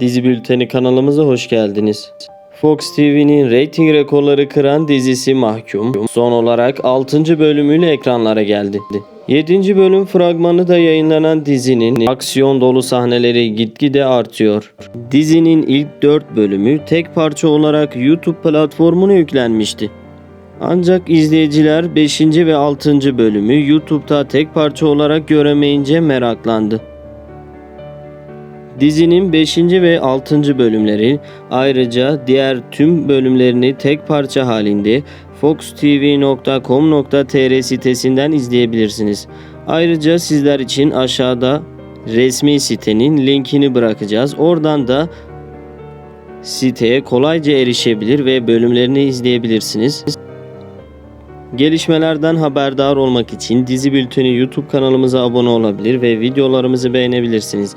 Dizi Bülteni kanalımıza hoş geldiniz. Fox TV'nin reyting rekorları kıran dizisi Mahkum son olarak 6. bölümüyle ekranlara geldi. 7. bölüm fragmanı da yayınlanan dizinin aksiyon dolu sahneleri gitgide artıyor. Dizinin ilk 4 bölümü tek parça olarak YouTube platformuna yüklenmişti. Ancak izleyiciler 5. ve 6. bölümü YouTube'da tek parça olarak göremeyince meraklandı. Dizinin 5. ve 6. bölümleri ayrıca diğer tüm bölümlerini tek parça halinde foxtv.com.tr sitesinden izleyebilirsiniz. Ayrıca sizler için aşağıda resmi sitenin linkini bırakacağız. Oradan da siteye kolayca erişebilir ve bölümlerini izleyebilirsiniz. Gelişmelerden haberdar olmak için Dizi Bülteni YouTube kanalımıza abone olabilir ve videolarımızı beğenebilirsiniz.